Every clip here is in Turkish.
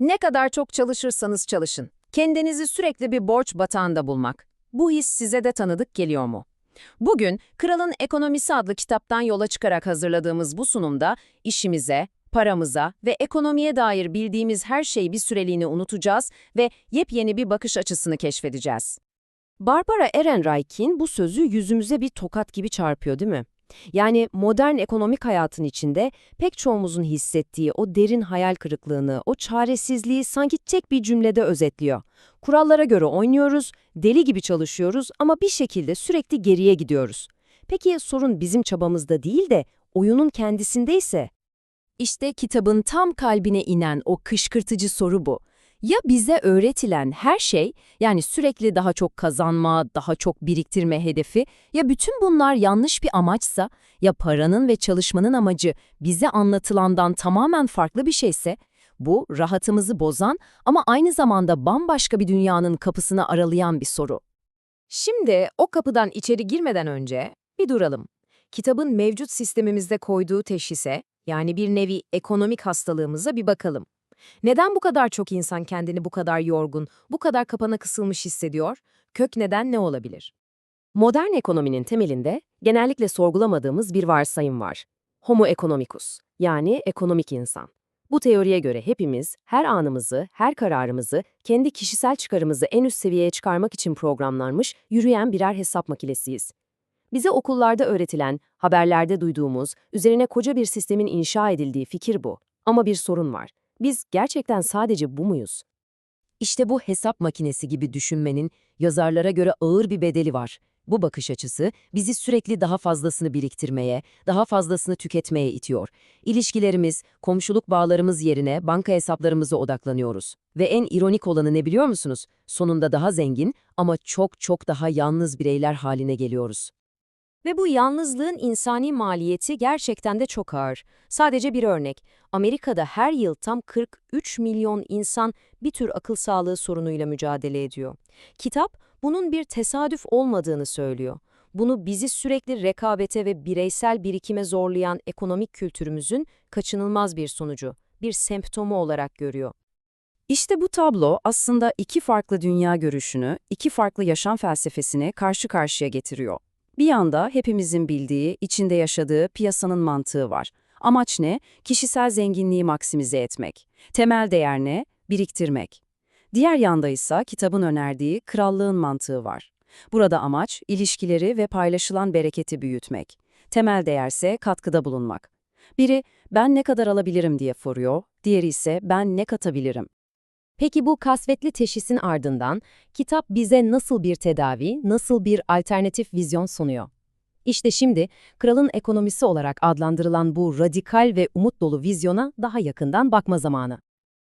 Ne kadar çok çalışırsanız çalışın. Kendinizi sürekli bir borç batağında bulmak. Bu his size de tanıdık geliyor mu? Bugün Kralın Ekonomisi adlı kitaptan yola çıkarak hazırladığımız bu sunumda işimize, paramıza ve ekonomiye dair bildiğimiz her şeyi bir süreliğine unutacağız ve yepyeni bir bakış açısını keşfedeceğiz. Barbara Ehrenreich'in bu sözü yüzümüze bir tokat gibi çarpıyor değil mi? Yani modern ekonomik hayatın içinde pek çoğumuzun hissettiği o derin hayal kırıklığını, o çaresizliği sanki tek bir cümlede özetliyor. Kurallara göre oynuyoruz, deli gibi çalışıyoruz ama bir şekilde sürekli geriye gidiyoruz. Peki sorun bizim çabamızda değil de oyunun kendisindeyse? İşte kitabın tam kalbine inen o kışkırtıcı soru bu. Ya bize öğretilen her şey, yani sürekli daha çok kazanma, daha çok biriktirme hedefi, ya bütün bunlar yanlış bir amaçsa, ya paranın ve çalışmanın amacı bize anlatılandan tamamen farklı bir şeyse, bu rahatımızı bozan ama aynı zamanda bambaşka bir dünyanın kapısını aralayan bir soru. Şimdi o kapıdan içeri girmeden önce bir duralım. Kitabın mevcut sistemimizde koyduğu teşhise, yani bir nevi ekonomik hastalığımıza bir bakalım. Neden bu kadar çok insan kendini bu kadar yorgun, bu kadar kapana kısılmış hissediyor? Kök neden ne olabilir? Modern ekonominin temelinde genellikle sorgulamadığımız bir varsayım var. Homo economicus, yani ekonomik insan. Bu teoriye göre hepimiz her anımızı, her kararımızı, kendi kişisel çıkarımızı en üst seviyeye çıkarmak için programlanmış, yürüyen birer hesap makinesiyiz. Bize okullarda öğretilen, haberlerde duyduğumuz, üzerine koca bir sistemin inşa edildiği fikir bu. Ama bir sorun var. Biz gerçekten sadece bu muyuz? İşte bu hesap makinesi gibi düşünmenin yazarlara göre ağır bir bedeli var. Bu bakış açısı bizi sürekli daha fazlasını biriktirmeye, daha fazlasını tüketmeye itiyor. İlişkilerimiz, komşuluk bağlarımız yerine banka hesaplarımıza odaklanıyoruz. Ve en ironik olanı ne biliyor musunuz? Sonunda daha zengin ama çok çok daha yalnız bireyler haline geliyoruz. Ve bu yalnızlığın insani maliyeti gerçekten de çok ağır. Sadece bir örnek. Amerika'da her yıl tam 43 milyon insan bir tür akıl sağlığı sorunuyla mücadele ediyor. Kitap bunun bir tesadüf olmadığını söylüyor. Bunu bizi sürekli rekabete ve bireysel birikime zorlayan ekonomik kültürümüzün kaçınılmaz bir sonucu, bir semptomu olarak görüyor. İşte bu tablo aslında iki farklı dünya görüşünü, iki farklı yaşam felsefesini karşı karşıya getiriyor. Bir yanda hepimizin bildiği, içinde yaşadığı piyasanın mantığı var. Amaç ne? Kişisel zenginliği maksimize etmek. Temel değer ne? Biriktirmek. Diğer yanda ise kitabın önerdiği krallığın mantığı var. Burada amaç, ilişkileri ve paylaşılan bereketi büyütmek. Temel değerse katkıda bulunmak. Biri, ben ne kadar alabilirim diye soruyor, diğeri ise ben ne katabilirim. Peki bu kasvetli teşhisin ardından kitap bize nasıl bir tedavi, nasıl bir alternatif vizyon sunuyor? İşte şimdi kralın ekonomisi olarak adlandırılan bu radikal ve umut dolu vizyona daha yakından bakma zamanı.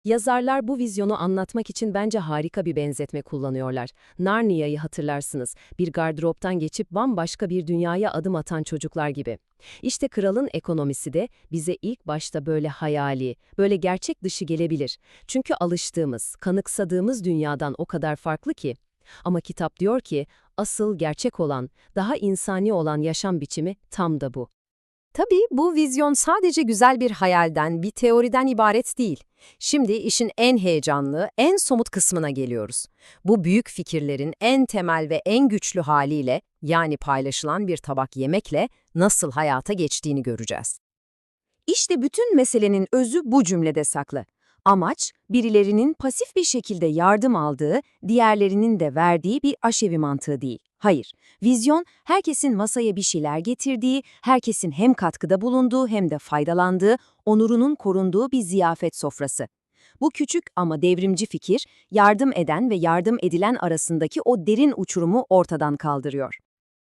Yazarlar bu vizyonu anlatmak için bence harika bir benzetme kullanıyorlar. Narnia'yı hatırlarsınız, bir gardıroptan geçip bambaşka bir dünyaya adım atan çocuklar gibi. İşte kralın ekonomisi de bize ilk başta böyle hayali, böyle gerçek dışı gelebilir. Çünkü alıştığımız, kanıksadığımız dünyadan o kadar farklı ki. Ama kitap diyor ki, asıl gerçek olan, daha insani olan yaşam biçimi tam da bu. Tabii bu vizyon sadece güzel bir hayalden, bir teoriden ibaret değil. Şimdi işin en heyecanlı, en somut kısmına geliyoruz. Bu büyük fikirlerin en temel ve en güçlü haliyle, yani paylaşılan bir tabak yemekle nasıl hayata geçtiğini göreceğiz. İşte bütün meselenin özü bu cümlede saklı. Amaç, birilerinin pasif bir şekilde yardım aldığı, diğerlerinin de verdiği bir aşevi mantığı değil. Hayır, vizyon herkesin masaya bir şeyler getirdiği, herkesin hem katkıda bulunduğu hem de faydalandığı, onurunun korunduğu bir ziyafet sofrası. Bu küçük ama devrimci fikir, yardım eden ve yardım edilen arasındaki o derin uçurumu ortadan kaldırıyor.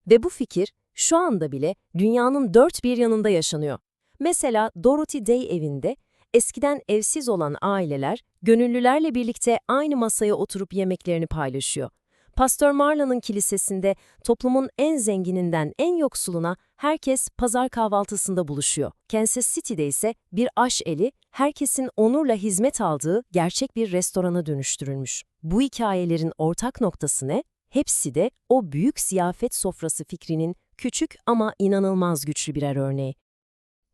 Ve bu fikir, şu anda bile dünyanın dört bir yanında yaşanıyor. Mesela Dorothy Day evinde, eskiden evsiz olan aileler, gönüllülerle birlikte aynı masaya oturup yemeklerini paylaşıyor. Pastor Marla'nın kilisesinde toplumun en zengininden en yoksuluna herkes pazar kahvaltısında buluşuyor. Kansas City'de ise bir aş eli herkesin onurla hizmet aldığı gerçek bir restorana dönüştürülmüş. Bu hikayelerin ortak noktası ne? Hepsi de o büyük ziyafet sofrası fikrinin küçük ama inanılmaz güçlü birer örneği.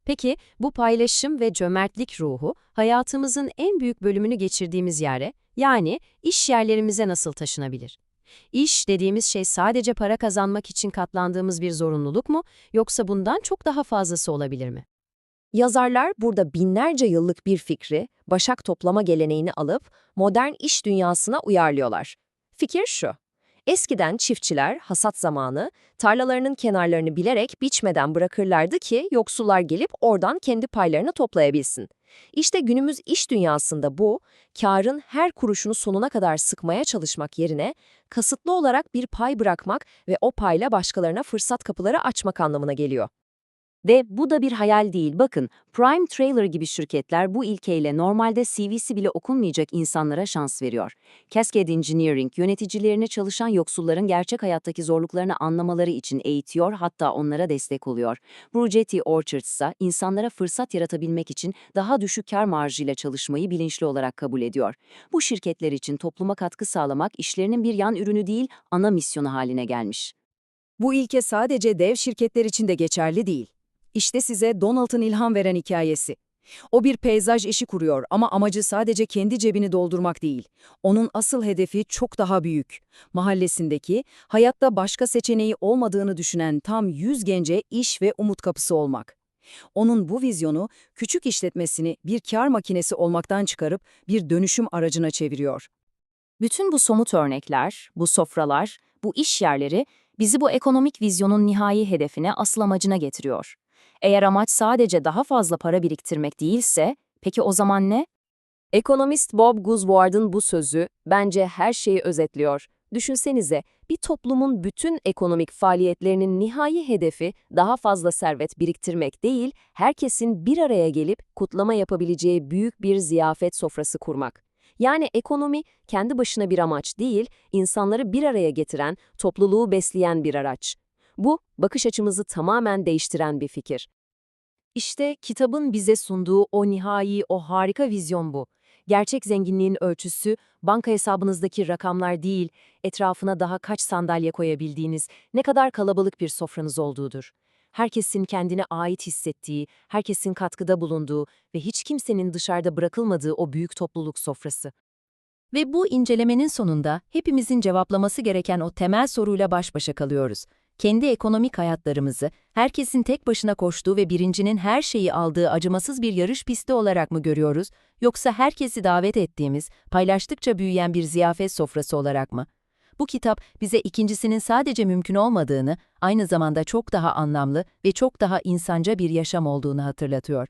Peki bu paylaşım ve cömertlik ruhu hayatımızın en büyük bölümünü geçirdiğimiz yere, yani iş yerlerimize nasıl taşınabilir? İş dediğimiz şey sadece para kazanmak için katlandığımız bir zorunluluk mu, yoksa bundan çok daha fazlası olabilir mi? Yazarlar burada binlerce yıllık bir fikri, başak toplama geleneğini alıp modern iş dünyasına uyarlıyorlar. Fikir şu. Eskiden çiftçiler hasat zamanı tarlalarının kenarlarını bilerek biçmeden bırakırlardı ki yoksullar gelip oradan kendi paylarını toplayabilsin. İşte günümüz iş dünyasında bu, karın her kuruşunu sonuna kadar sıkmaya çalışmak yerine kasıtlı olarak bir pay bırakmak ve o payla başkalarına fırsat kapıları açmak anlamına geliyor. Ve bu da bir hayal değil. Bakın, Prime Trailer gibi şirketler bu ilkeyle normalde CV'si bile okunmayacak insanlara şans veriyor. Cascade Engineering, yöneticilerine çalışan yoksulların gerçek hayattaki zorluklarını anlamaları için eğitiyor, hatta onlara destek oluyor. Brugetti Orchards ise insanlara fırsat yaratabilmek için daha düşük kar marjıyla çalışmayı bilinçli olarak kabul ediyor. Bu şirketler için topluma katkı sağlamak işlerinin bir yan ürünü değil, ana misyonu haline gelmiş. Bu ilke sadece dev şirketler için de geçerli değil. İşte size Donald'ın ilham veren hikayesi. O bir peyzaj işi kuruyor ama amacı sadece kendi cebini doldurmak değil. Onun asıl hedefi çok daha büyük. Mahallesindeki, hayatta başka seçeneği olmadığını düşünen tam 100 gence iş ve umut kapısı olmak. Onun bu vizyonu, küçük işletmesini bir kar makinesi olmaktan çıkarıp bir dönüşüm aracına çeviriyor. Bütün bu somut örnekler, bu sofralar, bu iş yerleri bizi bu ekonomik vizyonun nihai hedefine, asıl amacına getiriyor. Eğer amaç sadece daha fazla para biriktirmek değilse, peki o zaman ne? Ekonomist Bob Guzward'ın bu sözü bence her şeyi özetliyor. Düşünsenize, bir toplumun bütün ekonomik faaliyetlerinin nihai hedefi daha fazla servet biriktirmek değil, herkesin bir araya gelip kutlama yapabileceği büyük bir ziyafet sofrası kurmak. Yani ekonomi kendi başına bir amaç değil, insanları bir araya getiren, topluluğu besleyen bir araç. Bu, bakış açımızı tamamen değiştiren bir fikir. İşte kitabın bize sunduğu o nihai, o harika vizyon bu. Gerçek zenginliğin ölçüsü, banka hesabınızdaki rakamlar değil, etrafına daha kaç sandalye koyabildiğiniz, ne kadar kalabalık bir sofranız olduğudur. Herkesin kendine ait hissettiği, herkesin katkıda bulunduğu ve hiç kimsenin dışarıda bırakılmadığı o büyük topluluk sofrası. Ve bu incelemenin sonunda hepimizin cevaplaması gereken o temel soruyla baş başa kalıyoruz. Kendi ekonomik hayatlarımızı, herkesin tek başına koştuğu ve birincinin her şeyi aldığı acımasız bir yarış pisti olarak mı görüyoruz, yoksa herkesi davet ettiğimiz, paylaştıkça büyüyen bir ziyafet sofrası olarak mı? Bu kitap bize ikincisinin sadece mümkün olmadığını, aynı zamanda çok daha anlamlı ve çok daha insanca bir yaşam olduğunu hatırlatıyor.